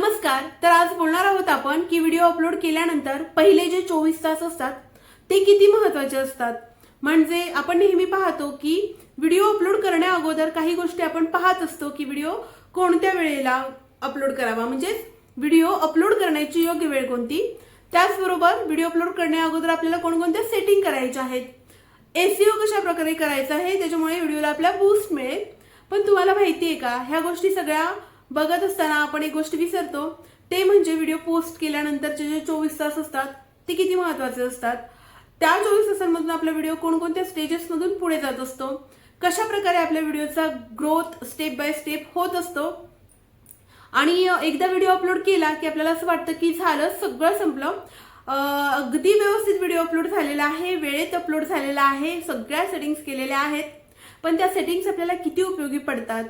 नमस्कार तर आज बोलणार आहोत आपण की व्हिडिओ अपलोड केल्यानंतर पहिले जे चोवीस तास असतात ते किती महत्त्वाचे असतात? म्हणजे आपण नेहमी पाहतो की व्हिडिओ अपलोड करण्या अगोदर काही गोष्टी आपण पाहत असतो की व्हिडिओ कोणत्या वेळेला अपलोड करावा. म्हणजे व्हिडिओ अपलोड करण्याची योग्य वेळ कोणती? त्याचबरोबर व्हिडिओ अपलोड करण्या अगोदर आपल्याला कोणकोणत्या सेटिंग करायच्या आहेत? एसीओ कशा प्रकारे करायचा आहे? त्याच्यामुळे व्हिडिओला आपला बूस्ट मिळेल. पण तुम्हाला माहिती आहे का ह्या गोष्टी सगळ्या बघत असताना आपण एक गोष्ट विसरतो. ते म्हणजे व्हिडिओ पोस्ट केल्यानंतरचे जे चोवीस तास असतात ते किती महत्त्वाचे असतात? त्या चोवीस तासांमधून आपला व्हिडिओ कोणकोणत्या स्टेजेसमधून पुढे जात असतो? कशा प्रकारे आपल्या व्हिडिओचा ग्रोथ स्टेप बाय स्टेप होत असतो? आणि एकदा व्हिडिओ अपलोड केला की आपल्याला असं वाटतं की झालं सगळं संपलं. अगदी व्यवस्थित व्हिडिओ अपलोड झालेला आहे वेळेत अपलोड झालेला आहे सगळ्या सेटिंग्स केलेल्या आहेत. पण त्या सेटिंग्स आपल्याला किती उपयोगी पडतात?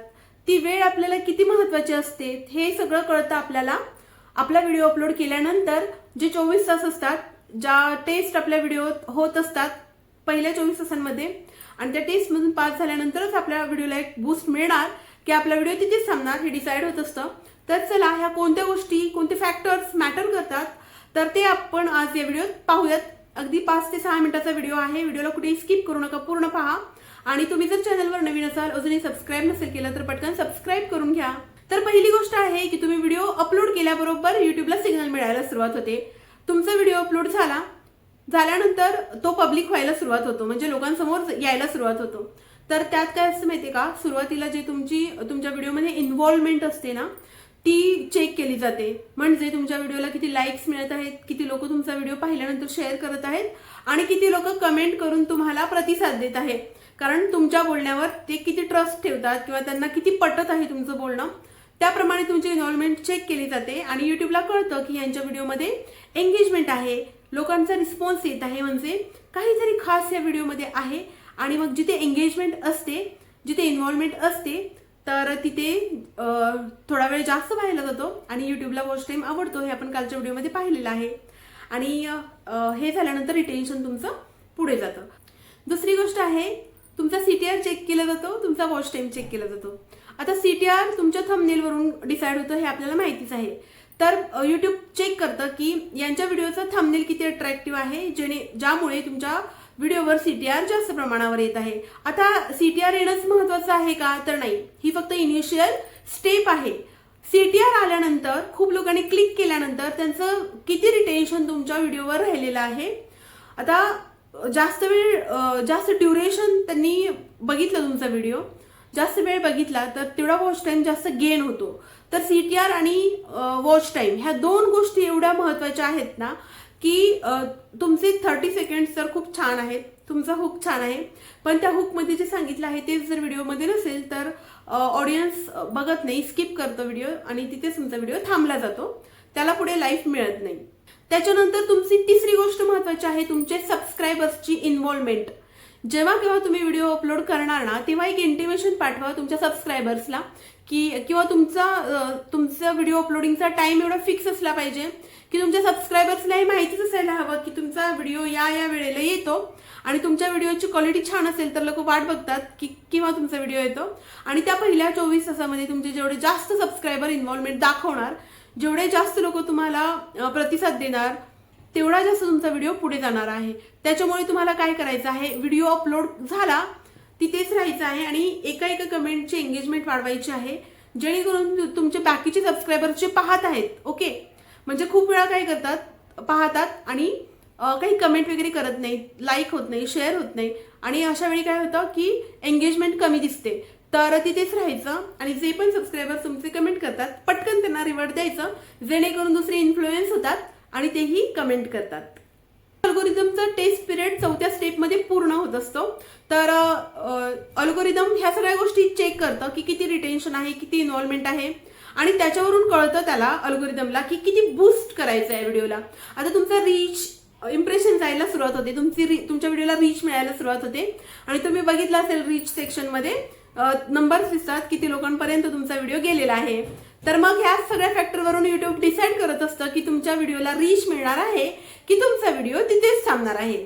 ती वेळ आपल्याला किती महत्वाची असते हे सगळं कळतं आपल्याला. आपला व्हिडिओ अपलोड केल्यानंतर जे चोवीस तास असतात ज्या टेस्ट आपल्या व्हिडिओत होत असतात पहिल्या चोवीस तासांमध्ये आणि त्या टेस्टमधून पास झाल्यानंतरच आपल्या व्हिडिओला एक बूस्ट मिळणार की आपला व्हिडिओ तिथेच थांबणार हे डिसाईड होत असतं. तर चला ह्या कोणत्या गोष्टी कोणते फॅक्टर्स मॅटर करतात तर ते आपण आज या व्हिडिओत पाहूयात. अगदी पाच ते सहा मिनिटाचा व्हिडिओ आहे व्हिडिओला कुठेही स्किप करू नका पूर्ण पहा. आणि तुम्ही जर चॅनलवर नवीन असाल अजूनही सबस्क्राईब नसेल केलं तर पटकन सबस्क्राईब करून घ्या. तर पहिली गोष्ट आहे की तुम्ही व्हिडिओ अपलोड केल्याबरोबर युट्यूबला सिग्नल मिळायला सुरुवात होते. तुमचा व्हिडिओ अपलोड झाला. झाल्यानंतर तो पब्लिक व्हायला सुरुवात होतो. म्हणजे लोकांसमोर यायला सुरुवात होतो. तर त्यात काय असतं माहितीये का? सुरुवातीला जे तुमची तुमच्या व्हिडिओमध्ये इन्व्हॉल्वमेंट असते ना ती चेक केली जाते. म्हणजे तुमच्या व्हिडिओला किती लाईक्स मिळत आहेत किती लोक तुमचा व्हिडिओ पाहिल्यानंतर शेअर करत आहेत आणि किती लोक कमेंट करून तुम्हाला प्रतिसाद देत आहेत कारण तुमच्या बोलण्यावर ते किती ट्रस्ट ठेवतात किंवा त्यांना किती पटत आहे तुमचं बोलणं त्याप्रमाणे तुमची इन्व्हॉल्वमेंट चेक केली जाते आणि युट्यूबला कळतं की यांच्या व्हिडिओमध्ये एंगेजमेंट आहे लोकांचा रिस्पॉन्स येत आहे म्हणजे काहीतरी खास या व्हिडिओमध्ये आहे आणि मग जिथे एंगेजमेंट असते जिथे इन्व्हॉल्वमेंट असते तर तिथे थोडा वेळ जास्त पाहिला जातो आणि युट्यूबला वॉच टाईम आवडतो हे आपण कालच्या व्हिडिओमध्ये पाहिलेलं आहे. आणि हे झाल्यानंतर रिटेन्शन तुमचं पुढे जातं. दुसरी गोष्ट आहे तुमचा सी टी आर चेक केला जातो तुमचा वॉच टाइम चेक केला जातो. आता सी टी आर तुमच्या थंबनेलवरून डिसाईड होतं हे आपल्याला माहितीच आहे. तर यूट्यूब चेक करतं की यांच्या व्हिडिओचा थंबनेल किती अट्रॅक्टिव्ह आहे जेणे ज्यामुळे तुमच्या व्हिडिओवर सी टी आर जास्त प्रमाणावर येत आहे. आता सी टी आर येणंच महत्वाचं आहे का? तर नाही. ही फक्त इनिशियल स्टेप आहे. सी टी आर आल्यानंतर खूप लोकांनी क्लिक केल्यानंतर त्यांचं किती रिटेन्शन तुमच्या व्हिडिओवर राहिलेलं आहे? आता जास्त वेळ जास्त ड्युरेशन त्यांनी बघितलं तुमचा व्हिडिओ. जास्त वेळ बघितला तर तेवढा वॉच टाईम जास्त गेन होतो. तर सी टी आर आणि वॉच टाईम ह्या दोन गोष्टी एवढ्या महत्त्वाच्या आहेत ना की तुमचे थर्टी सेकंड्स तर खूप छान आहेत. तुमचा हुक छान आहे. पण त्या हुकमध्ये जे सांगितलं आहे तेच जर व्हिडिओमध्ये नसेल तर ऑडियन्स बघत नाही स्किप करतो व्हिडिओ आणि तिथेच तुमचा व्हिडिओ थांबला जातो. त्याला पुढे लाईफ मिळत नाही. त्याच्यानंतर तुमची तिसरी गोष्ट महत्वाची आहे तुमचे सबस्क्रायबर्सची इन्व्हॉल्वमेंट जेव्हा केव्हा तुम्ही व्हिडिओ अपलोड करणार ना तेव्हा एक इंटिमेशन पाठवा तुमच्या सबस्क्रायबर्सला की किंवा तुमचा तुमचा व्हिडिओ अपलोडिंगचा टाईम एवढा फिक्स असला पाहिजे की तुमच्या सबस्क्रायबर्सला हे माहितीच असायला हवं की तुमचा व्हिडिओ या या वेळेला येतो आणि तुमच्या व्हिडिओची क्वालिटी छान असेल तर लोक वाट बघतात की किंवा तुमचा व्हिडिओ येतो. आणि त्या पहिल्या चोवीस तासामध्ये तुमचे जेवढे जास्त सबस्क्रायबर इन्व्हॉल्वमेंट दाखवणार जेवढे जास्त लोक तुम्हाला प्रतिसाद देणार तेवढा जास्त तुमचा व्हिडिओ पुढे जाणार आहे. त्याच्यामुळे तुम्हाला काय करायचं आहे? व्हिडिओ अपलोड झाला तिथेच राहायचं आहे आणि एका एका कमेंटची एंगेजमेंट वाढवायची आहे. जेणेकरून तुमचे बाकीचे सबस्क्रायबर जे पाहत आहेत ओके म्हणजे खूप वेळा काय करतात पाहतात आणि काही कमेंट वगैरे करत नाही लाईक होत नाही शेअर होत नाही. आणि अशा वेळी काय होतं की एंगेजमेंट कमी दिसते. तर तिथेच राहायचं आणि जे पण सबस्क्रायबर तुमचे कमेंट करतात पटकन त्यांना रिवॉर्ड द्यायचं. जेणेकरून दुसरे इन्फ्लुएन्स होतात. आणि तेही कमेंट करतात. अल्गोरिदमचा टेस्ट पिरियड चौथ्या स्टेपमध्ये पूर्ण होत असतो. तर अल्गोरिदम ह्या सगळ्या गोष्टी चेक करतं की किती रिटेन्शन आहे किती इन्व्हॉल्वमेंट आहे. आणि त्याच्यावरून कळतं त्याला अल्गोरिदमला की किती बूस्ट करायचं आहे व्हिडिओला आता तुमचा रीच इम्प्रेशन जायला सुरुवात होते. तुमची री- तुमच्या व्हिडिओला रीच मिळायला सुरुवात होते. आणि तुम्ही बघितलं असेल रीच सेक्शनमध्ये नंबर्स दिसतात किती लोकांपर्यंत तुमचा व्हिडिओ गेलेला आहे. तर मग ह्या सगळ्या फॅक्टरवरून युट्यूब डिसाईड करत असतं की तुमच्या व्हिडिओला रीच मिळणार आहे की तुमचा व्हिडिओ तिथेच थांबणार आहे.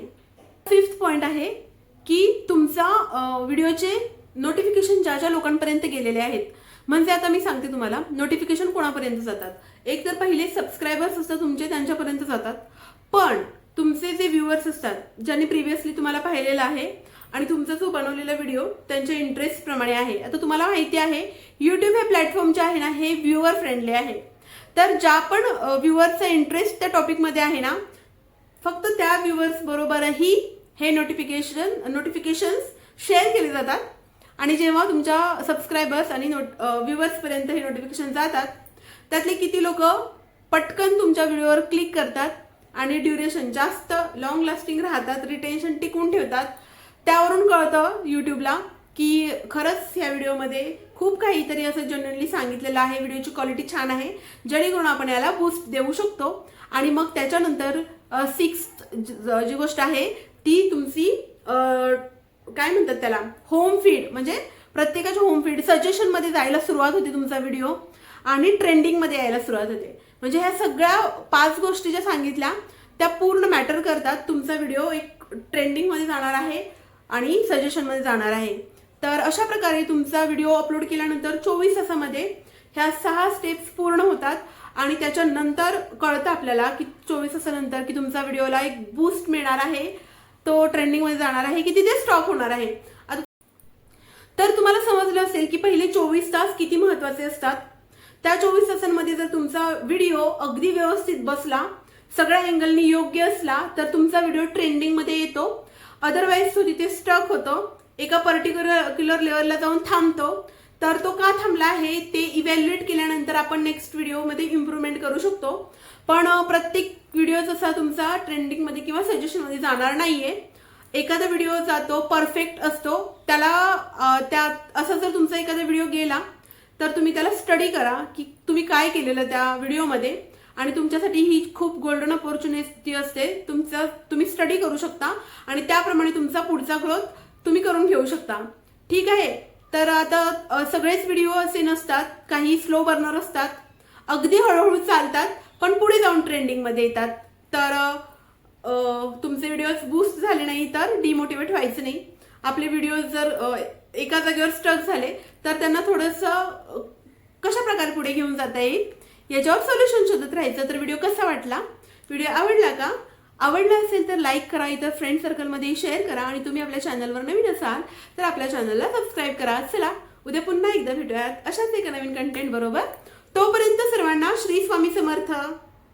फिफ्थ पॉईंट आहे की तुमचा व्हिडिओचे नोटिफिकेशन ज्या ज्या लोकांपर्यंत गेलेले आहेत. म्हणजे आता मी सांगते तुम्हाला नोटिफिकेशन कोणापर्यंत जातात? एक तर पहिले सबस्क्रायबर्स असतात तुमचे त्यांच्यापर्यंत जातात. पण तुमचे जे व्ह्युअर्स असतात ज्यांनी प्रिव्हियसली तुम्हाला पाहिलेलं आहे आणि तुमचा जो बनवलेला व्हिडिओ त्यांच्या इंटरेस्टप्रमाणे आहे. आता तुम्हाला माहिती आहे युट्यूब हे प्लॅटफॉर्म जे आहे ना हे व्ह्युअर फ्रेंडली आहे. तर ज्या पण व्ह्युअर्सचा इंटरेस्ट त्या टॉपिकमध्ये आहे ना फक्त त्या व्ह्युअर्स बरोबरही हे नोटिफिकेशन नोटिफिकेशन्स शेअर केले जातात. आणि जेव्हा तुमच्या सबस्क्रायबर्स आणि नोट व्ह्युअर्सपर्यंत हे नोटिफिकेशन जातात त्यातले किती लोक पटकन तुमच्या व्हिडिओवर क्लिक करतात आणि ड्युरेशन जास्त लॉंग लास्टिंग राहतात रिटेन्शन टिकून ठेवतात त्यावरून कळतं यूट्यूबला की खरंच ह्या व्हिडिओमध्ये खूप काहीतरी असं जनरली सांगितलेलं आहे. व्हिडिओची क्वालिटी छान आहे. जेणेकरून आपण याला बूस्ट देऊ शकतो. आणि मग त्याच्यानंतर सिक्स जी गोष्ट आहे ती तुमची काय म्हणतात त्याला? होम फीड म्हणजे प्रत्येकाच्या होम फीड सजेशनमध्ये जायला सुरुवात होते तुमचा व्हिडिओ आणि ट्रेंडिंगमध्ये यायला सुरुवात होते. म्हणजे ह्या सगळ्या पाच गोष्टी ज्या सांगितल्या त्या पूर्ण मॅटर करतात. तुमचा व्हिडिओ एक ट्रेंडिंगमध्ये जाणार आहे. आणि सजेशनमध्ये जाणार आहे. तर अशा प्रकारे तुमचा व्हिडिओ अपलोड केल्यानंतर चोवीस तासामध्ये ह्या सहा स्टेप्स पूर्ण होतात आणि त्याच्यानंतर कळतं आपल्याला की चोवीस तासानंतर की तुमचा व्हिडिओला एक बूस्ट मिळणार आहे. तो ट्रेंडिंगमध्ये जाणार आहे की तिथे स्टॉक होणार आहे. तर तुम्हाला समजलं असेल की पहिले चोवीस तास किती महत्त्वाचे असतात? त्या चोवीस तासांमध्ये जर तुमचा व्हिडिओ अगदी व्यवस्थित बसला सगळ्या अँगलनी योग्य असला तर तुमचा व्हिडिओ ट्रेंडिंगमध्ये येतो. अदरवाईज तो तिथे स्टक होतो. एका पर्टिक्युलर क्युलर लेवलला जाऊन थांबतो. तर तो का थांबला आहे ते इव्हॅल्युएट केल्यानंतर आपण नेक्स्ट व्हिडिओमध्ये इम्प्रूव्हमेंट करू शकतो. पण प्रत्येक व्हिडिओ जसा तुमचा ट्रेंडिंगमध्ये किंवा सजेशनमध्ये जाणार नाहीये. एखादा व्हिडिओ जातो परफेक्ट असतो. त्याला त्या असा जर तुमचा एखादा व्हिडिओ गेला तर तुम्ही त्याला स्टडी करा की तुम्ही काय केलेलं त्या व्हिडिओमध्ये आणि तुमच्यासाठी ही खूप गोल्डन ऑपॉर्च्युनिटी असते. तुमचा तुम्ही स्टडी करू शकता आणि त्याप्रमाणे तुमचा पुढचा ग्रोथ तुम्ही करून घेऊ शकता. ठीक आहे? तर आता सगळेच व्हिडिओ असे नसतात. काही स्लो बर्नर असतात. अगदी हळूहळू चालतात पण पुढे जाऊन ट्रेंडिंगमध्ये येतात. तर तुमचे व्हिडिओज बूस्ट झाले नाही तर डिमोटिवेट व्हायचं नाही. आपले व्हिडिओज जर एका जागेवर स्टक झाले तर त्यांना थोडंसं कशा प्रकारे पुढे घेऊन जाता येईल? याच्यावर सोल्युशन शोधत राहायचं. तर व्हिडिओ कसा वाटला? व्हिडिओ आवडला का? आवडला असेल तर लाईक करा. इतर फ्रेंड सर्कलमध्ये शेअर करा. आणि तुम्ही आपल्या चॅनलवर नवीन असाल तर आपल्या चॅनलला सबस्क्राईब करा. चला उद्या पुन्हा एकदा भेटूयात. अशाच एका नवीन कंटेंट बरोबर. तोपर्यंत सर्वांना श्री स्वामी समर्थ.